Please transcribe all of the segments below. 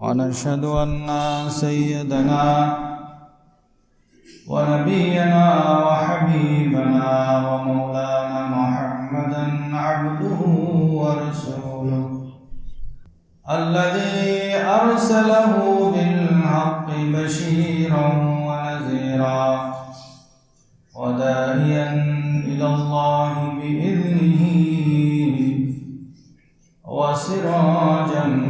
ونشهد أن سيدنا ونبينا وحبيبنا ومولانا محمدا عبده ورسوله الذي أرسله بالحق بشيرا ونذيرا وداعيا إلى الله بإذنه وسراجا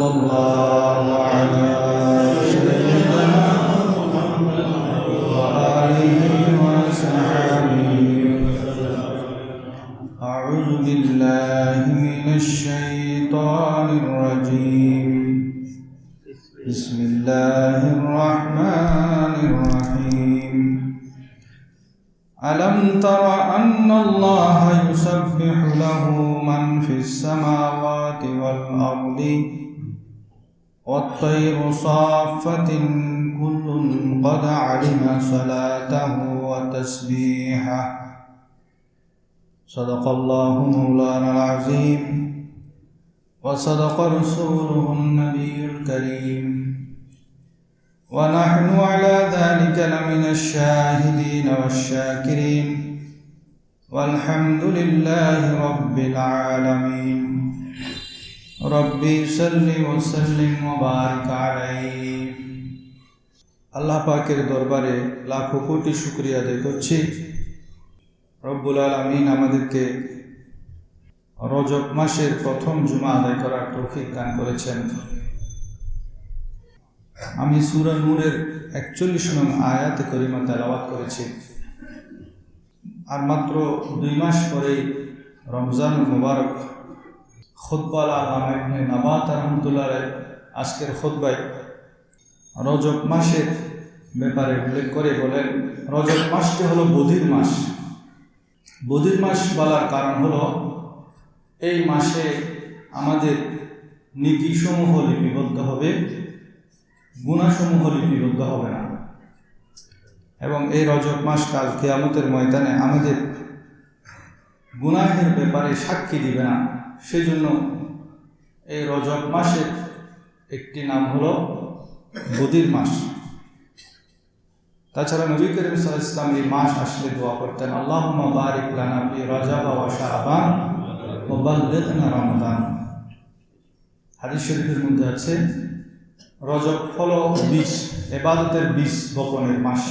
الله والطير صافة كل قد علم صلاته وتسبيحه. صدق الله مولانا العظيم. وصدق رسوله النبي الكريم. ونحن على ذلك لمن الشاهدين والشاكرين. والحمد لله رب العالمين. রব্বি সাল্লি ও মুবারক আলাইহি। আল্লাহ পাকের দরবারে লাখো কোটি শুক্রিয়া আদায় করছি। রব্বুল আলমিন আমাদেরকে রজব মাসের প্রথম জুমা আদায় করার তৌফিক দান করেছেন। আমি সুরা নূরের একচল্লিশ নং আয়াত করিমা তেলাওয়াত করেছি। আর মাত্র দুই মাস পরেই রমজান মুবারক খোদবালা আলামা নাবাত রহমতুল্লাহ আজকের খোদবায় রজব মাসের ব্যাপারে উল্লেখ করে বলেন, রজব মাসটি হলো বধির মাস। বধির মাস বলার কারণ হলো, এই মাসে আমাদের নীতিসমূহ লিপিবদ্ধ হবে, গুণাসমূহ লিপিবদ্ধ হবে না। এবং এই রজব মাস কাল কেয়ামতের ময়দানে আমাদের গুনাহের ব্যাপারে সাক্ষী দিবে না। সেজন্য এই রজব মাসের একটি নাম হলো বদির মাস। তাছাড়া নবী করিম আলাইহি ইসলাম এই মাস আসলে দোয়া করতেন, আল্লাহুম্মা বারিক লানা ওয়া শাবান ওয়া বাল্লিগনা রমাদান হাদিস শরীফের মধ্যে আছে, রজব হলো বিষ এবাদতের বিষ বপনের মাস।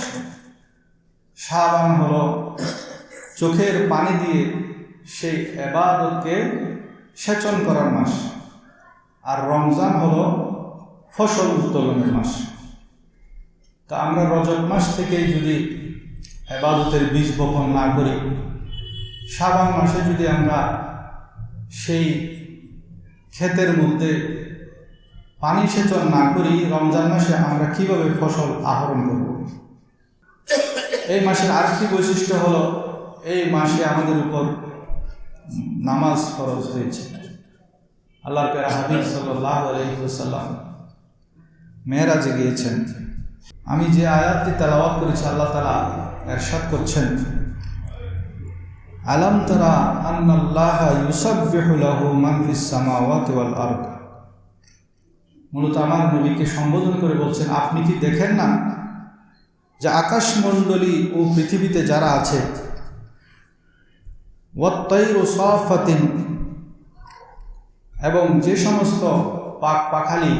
শাবান হল চোখের পানি দিয়ে সেই এবাদতকে সেচন করার মাস। আর রমজান হলো ফসল উত্তোলনের মাস। তা আমরা রজব মাস থেকেই যদি এবাদতের বীজ বপন না করি, শ্রাবণ মাসে যদি আমরা সেই ক্ষেতের মধ্যে পানি সেচন না করি, রমজান মাসে আমরা কীভাবে ফসল আহরণ করব? এই মাসের আরেকটি বৈশিষ্ট্য হলো, এই মাসে আমাদের উপর নামাজ ফরজ হয়েছে। আল্লাহ পেরা হাবিব সাল্লাহ আলহিসাল্লাম মেয়েরাজে গিয়েছেন। আমি যে আয়াতটি তেলাওয়াত করেছি, আল্লাহ তালা এরশাদ করছেন। আলম তারা আন্নাল্লাহ ইউসাব্বিহু লাহু মান ফিস সামাওয়াতি ওয়াল আরদ। মূলত আমার নবীকে সম্বোধন করে বলছেন, আপনি কি দেখেন না যে আকাশমণ্ডলী ও পৃথিবীতে যারা আছে সফাতিন, এবং যে সমস্ত পাক পাখালি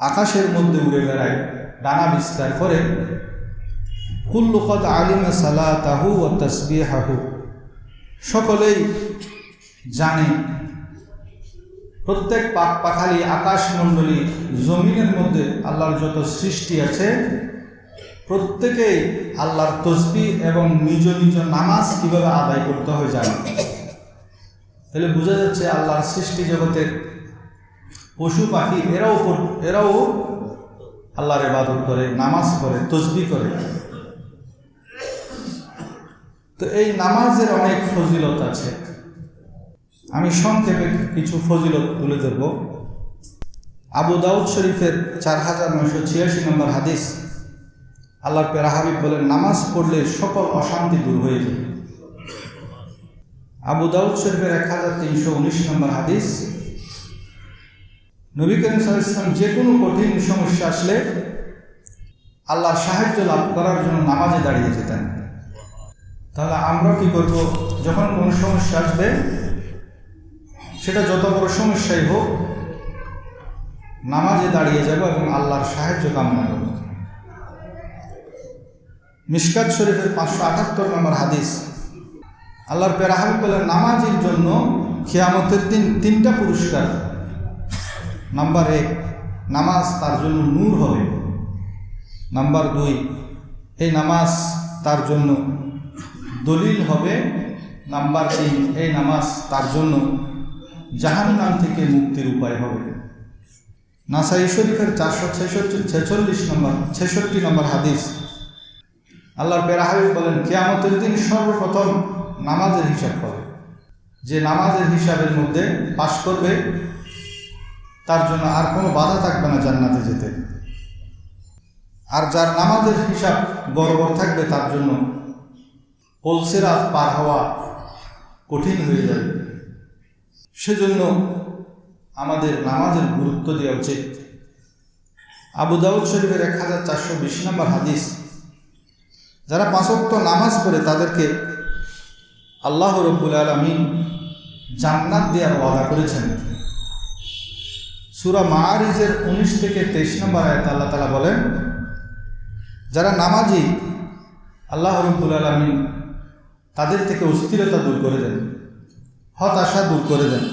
আকাশের মধ্যে উড়ে বেড়ায়, ডানা বিস্তার করে কুল্লুকত আলিম সালাতাহু ও তসবিহাহু, সকলেই জানে, প্রত্যেক পাক পাখালি আকাশমণ্ডলী জমিনের মধ্যে আল্লাহর যত সৃষ্টি আছে প্রত্যেকেই আল্লাহর তসবি এবং নিজ নিজ নামাজ কীভাবে আদায় করতে হয় জানে তাহলে বোঝা যাচ্ছে আল্লাহর সৃষ্টি জগতের পশু পাখি, এরাও এরাও আল্লাহর ইবাদত করে, নামাজ করে তসবি করে। তো এই নামাজের অনেক ফজিলত আছে। আমি সংক্ষেপে কিছু ফজিলত তুলে ধরব। আবু দাউদ শরীফের চার হাজার নয়শো ছিয়াশি নম্বর হাদিস। আল্লাহর পেরা হাবিব বলেন, নামাজ পড়লে সকল অশান্তি দূর হয়ে যায়। আবু দাউদ শরীফের এক হাজার তিনশো উনিশ নম্বর হাদিস, নবী করিম সাল্লাম যে কোনো কঠিন সমস্যা আসলে আল্লাহর সাহায্য লাভ করার জন্য নামাজে দাঁড়িয়ে যেতেন। তাহলে আমরা কি করব? যখন কোনো সমস্যা আসবে, সেটা যত বড় সমস্যাই হোক, নামাজে দাঁড়িয়ে যাব এবং আল্লাহর সাহায্য কামনা করব। মিশকাত শরীফের পাঁচশো আটাত্তর নম্বর হাদিস। আল্লাহর পেরাহাবি বলেন নামাজের জন্য খেয়ামতের দিন তিনটা পুরস্কার। নাম্বার এক, নামাজ তার জন্য নূর হবে। নাম্বার দুই, এই নামাজ তার জন্য দলিল হবে। নাম্বার তিন, এই নামাজ তার জন্য জাহান্নাম থেকে মুক্তির উপায় হবে। নাসাই শরীফের চারশো ছেষট্টি, ছেচল্লিশ নম্বর, ছেষট্টি নম্বর হাদিস। আল্লাহর বেরাহাবি বলেন, কেয়ামতের দিন সর্বপ্রথম নামাজের হিসাব করে যে নামাজের হিসাবের মধ্যে পাশ করবে, তার জন্য আর কোনো বাধা থাকবে না জান্নাতে যেতে। আর যার নামাজের হিসাব গড়বড় থাকবে, তার জন্য পলসেরা পার হওয়া কঠিন হয়ে যাবে। সেজন্য আমাদের নামাজের গুরুত্ব দেওয়া উচিত। আবু দাউদ শরীফের এক হাজার চারশো বিশ নম্বর হাদিস যারা পাঁচক্ত নামাজ পড়ে তাদেরকে আল্লাহ রব্বুল আলমিন জান্নাত দেওয়ার ওয়াদা করেছেন। সুরা মারিজের উনিশ থেকে তেইশ নম্বর আয়াত আল্লাহ তালা বলেন, যারা নামাজি, আল্লাহ রব্বুল আলমিন তাদের থেকে অস্থিরতা দূর করে দেন, হতাশা দূর করে দেন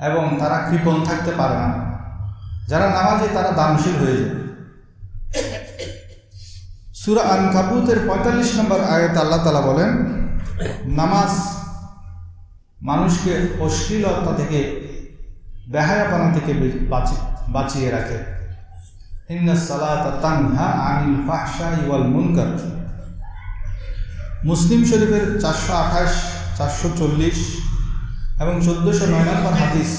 এবং তারা কৃপণ থাকতে পারে না। যারা নামাজি, তারা দানশীল হয়ে যায়। সুরা আন কাবুতের পঁয়তাল্লিশ নম্বর আয়াত আল্লাহ তালা বলেন, নামাজ মানুষকে অশ্লীলতা থেকে, বেহায়াপনা থেকে বাঁচিয়ে রাখে। ইন্না সালাতা তানহা আনিল ফাহশা ওয়াল মুনকার। মুসলিম শরীফের চারশো আঠাশ, চারশো চল্লিশ এবং চোদ্দোশো নয় নম্বর হাদিস।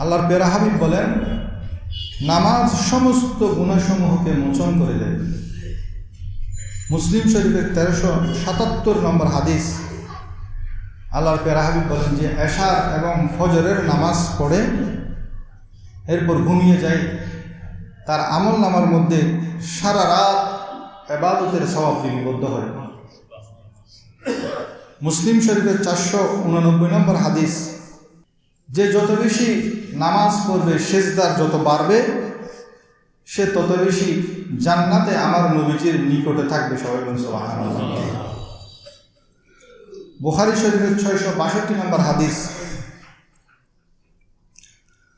আল্লাহর পেরা হাবিব বলেন নামাজ সমস্ত গুণাসমূহকে মোচন করে দেয়। মুসলিম শরীফের তেরোশো সাতাত্তর নম্বর হাদিস আল্লাহর পেরা হাবিব বলেন যে, এশার এবং ফজরের নামাজ পড়ে এরপর ঘুমিয়ে যায়। তার আমল নামার মধ্যে সারা রাত এবাদতের স্বভাব লিপিবদ্ধ হয়। মুসলিম শরীফের চারশো উননব্বই নম্বর হাদিস যে যত বেশি নামাজ পড়বে, সেজদার যত বাড়বে, সে তত বেশি জান্নাতে আমার নবীজির নিকটে থাকবে সবাই সুবহানাল্লাহ। শরীফের ছয়শো বাষট্টি নম্বর হাদিস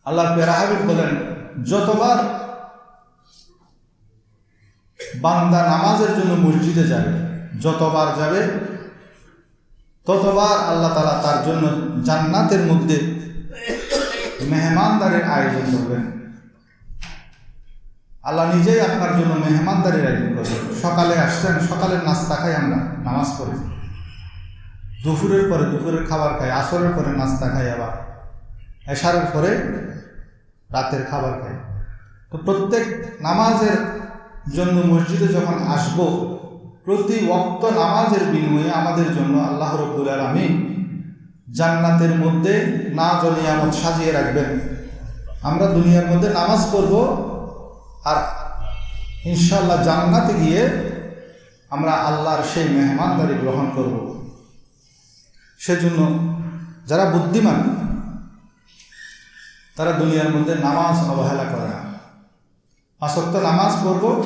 আল্লাহ পেরাহাবিব বলেন, যতবার বান্দা নামাজের জন্য মসজিদে যাবে, যতবার যাবে, ততবার আল্লাহ তালা তার জন্য জান্নাতের মধ্যে মেহমানদারের আয়োজন করবেন। আল্লাহ নিজেই আপনার জন্য মেহমানদারির আয়োজন করবেন। সকালে আসছেন, সকালের নাস্তা খাই আমরা, নামাজ পড়ি। দুপুরের পরে দুপুরের খাবার খাই, আসরের পরে নাস্তা খাই আবার। এশারের পরে রাতের খাবার খাই। তো প্রত্যেক নামাজের জন্য মসজিদে যখন আসব, প্রতি ওক্ত নামাজের বিনিময়ে আমাদের জন্য আল্লাহ রব্বুল আলমী জান্নাতের মধ্যে না জনিয়ামত সাজিয়ে রাখবেন। আমরা দুনিয়ার মধ্যে নামাজ পড়ব আর ইনশাল্লাহ জান্নাতে গিয়ে আমরা আল্লাহর সেই মেহমানদারি গ্রহণ করব। সেজন্য যারা বুদ্ধিমান, তারা দুনিয়ার মধ্যে নামাজ অবহেলা করে না। পাঁচক্ত নামাজ পড়ব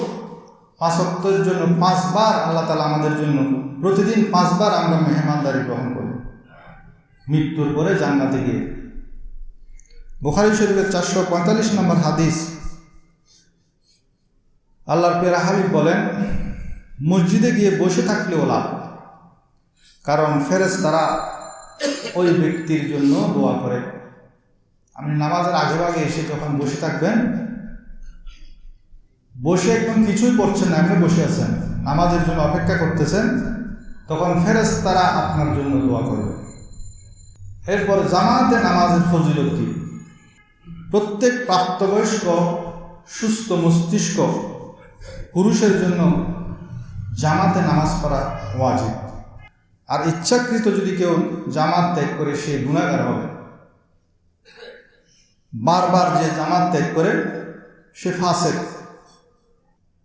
পাঁচক্তের জন্য পাঁচবার আল্লাহ তালা আমাদের জন্য প্রতিদিন পাঁচবার আমরা মেহমানদারি গ্রহণ করব মৃত্যুর পরে জান্নাতে গিয়ে। বুখারি শরীফের চারশো পঁয়তাল্লিশ নম্বর হাদিস। আল্লাহর পেরা হাবিব বলেন, মসজিদে গিয়ে বসে থাকলেও লাভ। কারণ ফেরেস তারা ওই ব্যক্তির জন্য দোয়া করে। আপনি নামাজের আগে আগে এসে যখন বসে থাকবেন, বসে একদম কিছুই পড়ছেন না, আপনি বসে আছেন। নামাজের জন্য অপেক্ষা করতেছেন, তখন ফেরেস তারা আপনার জন্য দোয়া করবে। এরপর জামাতে নামাজের ফজিলত কি? প্রত্যেক প্রাপ্তবয়স্ক, সুস্থ মস্তিষ্ক পুরুষের জন্য জামাতে নামাজ পড়া ওয়াজিব। আর ইচ্ছাকৃত যদি কেউ জামাত ত্যাগ করে, সে গুণাগার হবে। বারবার যে জামাত ত্যাগ করে, সে ফাসেক।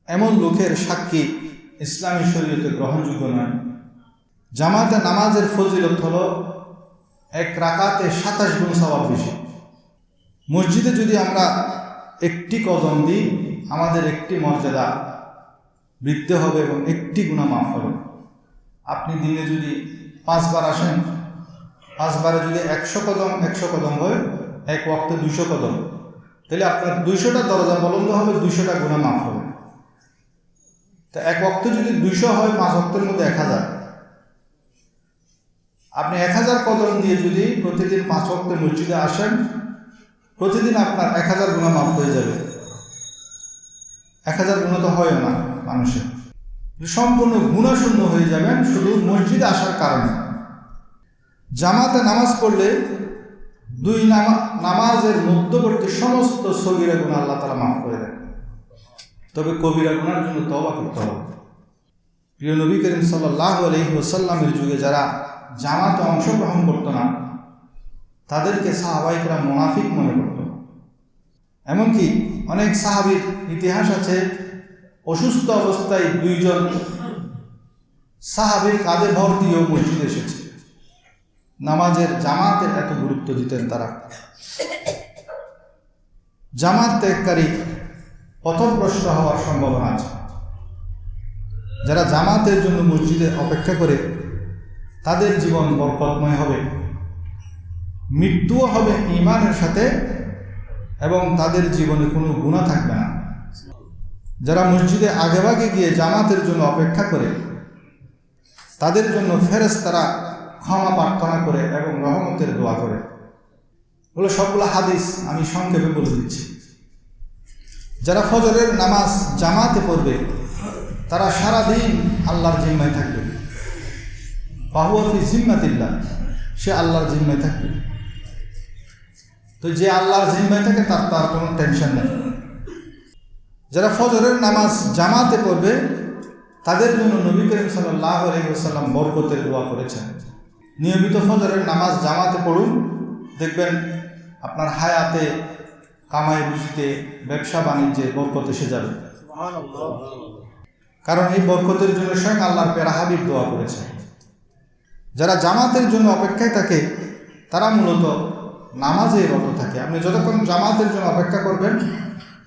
এমন লোকের সাক্ষী ইসলামী শরীয়তে গ্রহণযোগ্য নয়। জামাতে নামাজের ফজিলত হল এক রাকাতে সাতাশ গুণ সবাব বেশি। মসজিদে যদি আমরা একটি কদম দিই, আমাদের একটি মর্যাদা বৃদ্ধি হবে এবং একটি গুণা মাফ হবে। আপনি দিনে যদি পাঁচবার আসেন, পাঁচবারে যদি একশো কদম একশো কদম হয়, এক ওয়াক্তে দুশো কদম। তাহলে আপনার দুইশোটা দরজা বলন্দ হবে, দুইশোটা গুণা মাফ হবে। তা এক অক্ত যদি দুইশো হয়, পাঁচ অক্টের মধ্যে এক হাজার। আপনি এক হাজার কদম দিয়ে যদি প্রতিদিন পাঁচ অক্টে মসজিদে আসেন, প্রতিদিন আপনার এক হাজার গুণা মাফ হয়ে যাবে। এক হাজার গুণা তো হয় না মানুষের। সম্পূর্ণ গুণাশূন্য হয়ে যাবেন, শুধু মসজিদে আসার কারণে। জামাতে নামাজ পড়লে দুই নামা নামাজের মধ্যবর্তী সমস্ত সগিরা গুণ আল্লাহ তালা মাফ করে দেন। তবে কবিরা গুণার জন্য তবা করতে হবে। প্রিয় নবী করিম সাল্লাহ আলহি যুগে যারা জামাতে অংশগ্রহণ করতো না, তাদেরকে সাহাবাহিকরা মোনাফিক মনে করত। এমনকি অনেক সাহাবির ইতিহাস আছে, অসুস্থ অবস্থায় দুইজন সাহাবির কাঁধে ভর দিয়েও মসজিদে এসেছে। নামাজের জামাতের এত গুরুত্ব দিতেন তারা। জামাত ত্যাগকারী পথভ্রষ্ট হওয়ার সম্ভাবনা আছে। যারা জামাতের জন্য মসজিদে অপেক্ষা করে তাদের জীবন বরকতময় হবে। মৃত্যুও হবে ইমানের সাথে এবং তাদের জীবনে কোনো গুণা থাকবে না। যারা মসজিদে আগেভাগে গিয়ে জামাতের জন্য অপেক্ষা করে, তাদের জন্য ফেরেস তারা ক্ষমা প্রার্থনা করে এবং রহমতের দোয়া করে। বলে সবগুলো হাদিস আমি সংক্ষেপে বলে দিচ্ছি। যারা ফজরের নামাজ জামাতে পড়বে, তারা সারাদিন আল্লাহর জিম্মায় থাকবে। বাহুয়াফি জিম্মাতিল্লা সে আল্লাহর জিম্মায় থাকবে। তো যে আল্লাহর জিম্মায় থাকে তার তার কোনো টেনশন নেই। যারা ফজরের নামাজ জামাতে পড়বে তাদের জন্য নবী করিম সাল্লাহ আলহিহাল্লাম বরকতের দোয়া করেছেন। নিয়মিত ফজরের নামাজ জামাতে পড়ুন। দেখবেন আপনার হায়াতে কামাই রুজিতে ব্যবসা বাণিজ্যে বরকত এসে যাবে। কারণ এই বরকতের জন্য স্বয়ং আল্লাহর পেরা হাবিব দোয়া করেছে যারা জামাতের জন্য অপেক্ষায় থাকে, তারা মূলত নামাজে রত থাকে। আপনি যতক্ষণ জামাতের জন্য অপেক্ষা করবেন,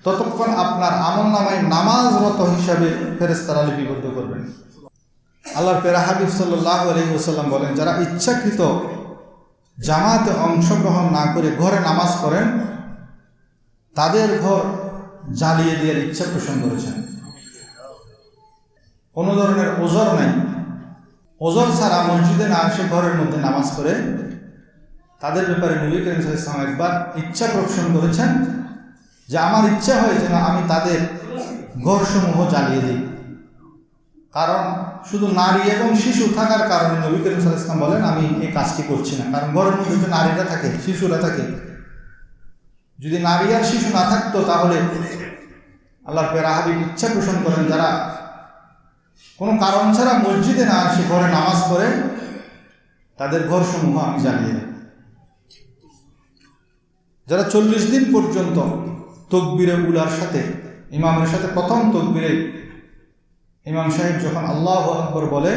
ততক্ষণ আপনার আমল নামায় নামাজরত হিসাবে ফেরেস্তারা লিপিবদ্ধ করবেন। আল্লাহর পেরা হাবিব সাল্লাহ আলহি ওসাল্লাম বলেন, যারা ইচ্ছাকৃত জামাতে অংশগ্রহণ না করে ঘরে নামাজ পড়েন, তাদের ঘর জ্বালিয়ে দেওয়ার ইচ্ছা পোষণ করেছেন। কোনো ধরনের ওজর নাই। ওজর ছাড়া মসজিদে না এসে ঘরের মধ্যে নামাজ পড়ে। তাদের ব্যাপারে নবী করিম ইসলাম একবার ইচ্ছা পোষণ করেছেন যে আমার ইচ্ছা হয় যেন আমি তাদের ঘরসমূহ জ্বালিয়ে দিই। কারণ শুধু নারী এবং শিশু থাকার কারণে নবী করিম ইসলাম বলেন, আমি এই কাজটি করছি না। কারণ ঘরের মধ্যে যে নারীরা থাকে, শিশুরা থাকে, যদি নারী আর শিশু না থাকতো তাহলে আল্লাহ পেরা ইচ্ছা পোষণ করেন যারা কোনো কারণ ছাড়া মসজিদে না আসে ঘরে নামাজ পড়ে, তাদের ঘরসমূহ আমি জানিয়ে দিই যারা চল্লিশ দিন পর্যন্ত তকবিরে উলার সাথে, ইমামের সাথে প্রথম তকবিরে, ইমাম সাহেব যখন আল্লাহ আকবর বলে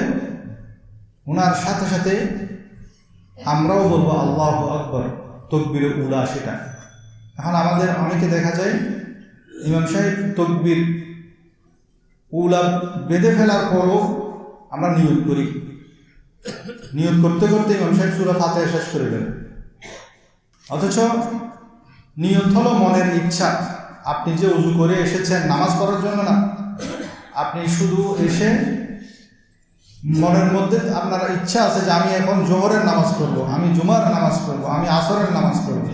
ওনার সাথে সাথে আমরাও বলব আল্লাহ আকবর, তকবিরে উলা সেটা। এখন আমাদের অনেকে দেখা যায়, ইমাম সাহেব তকবির উলা বেঁধে ফেলার পরও আমরা নিয়োগ করি। নিয়োগ করতে করতে ইমাম সাহেব সুরা ফাতে শেষ করে দেন। অথচ নিয়ত হলো মনের ইচ্ছা। আপনি যে উজু করে এসেছেন, নামাজ পড়ার জন্য না, আপনি শুধু এসে মনের মধ্যে আপনার ইচ্ছা আছে যে আমি এখন জোহরের নামাজ পড়ব, আমি জুমার নামাজ পড়ব, আমি আসরের নামাজ পড়ব।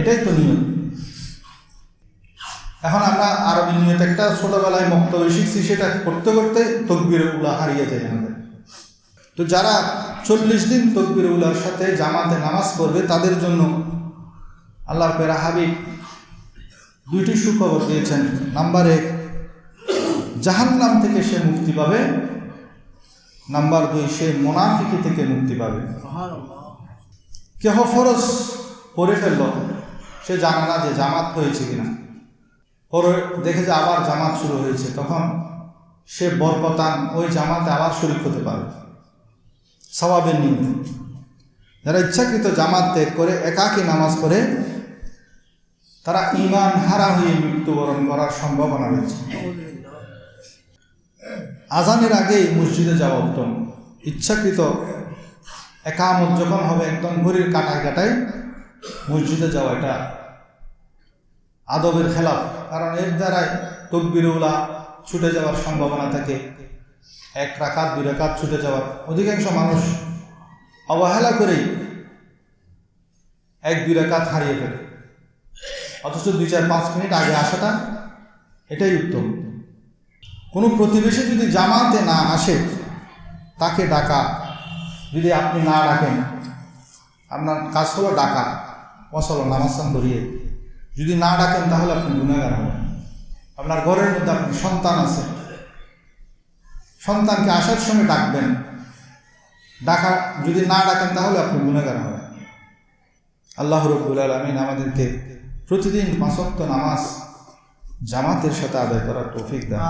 এটাই তো নিয়ম। এখন আমরা আরবি নিয়ত একটা ছোটবেলায় মক্তব্য শিখছি, সেটা করতে করতে তকবির উলা হারিয়ে যায় আমাদের। তো যারা চল্লিশ দিন তকবির উলার সাথে জামাতে নামাজ পড়বে, তাদের জন্য আল্লাহর পেরা হাবিব দুইটি সুখবর দিয়েছেন। নাম্বার এক, জাহান্নাম থেকে সে মুক্তি পাবে। নাম্বার দুই, সে মোনাফিকি থেকে মুক্তি পাবে। কেহ ফরজ পড়ে ফেলল, সে জানে না যে জামাত হয়েছে কিনা। পরে দেখে যে আবার জামাত শুরু হয়েছে, তখন সে বরকতান ওই জামাতে আবার শরিক হতে পারবে। স্বভাবের নিয়মে। যারা ইচ্ছাকৃত জামাত ত্যাগ করে, একাকী নামাজ পড়ে, তারা ইমান হারা হয়ে মৃত্যুবরণ করার সম্ভাবনা রয়েছে। আজানের আগেই মসজিদে যাওয়া উত্তম। ইচ্ছাকৃত একামত যখন হবে, একদম ঘড়ির কাটায় কাটায় মসজিদে যাওয়া এটা আদবের খেলাফ। কারণ এর দ্বারাই তকবিরুলা ছুটে যাওয়ার সম্ভাবনা থাকে। এক রাকাত, দুই রাকাত ছুটে যাওয়ার। অধিকাংশ মানুষ অবহেলা করেই এক, দুই রাকাত হারিয়ে ফেলে। অথচ দুই, চার, পাঁচ মিনিট আগে আসাটা এটাই উত্তম। কোনো প্রতিবেশী যদি জামাতে না আসে, তাকে ডাকা, যদি আপনি না ডাকেন, আপনার কাজ হলো ডাকা অসল নামাস্তান করিয়ে। যদি না ডাকেন তাহলে আপনি গুণাগার হবেন। আপনার ঘরের মধ্যে আপনি সন্তান আছে। সন্তানকে আসার সময় ডাকবেন। ডাকা, যদি না ডাকেন তাহলে আপনি গুণাগার হবেন। আল্লাহ রব্বুল আলমিন আমাদেরকে প্রতিদিন পাঁচক্ত নামাজ জামাতের সাথে আদায় করার তৌফিক দেন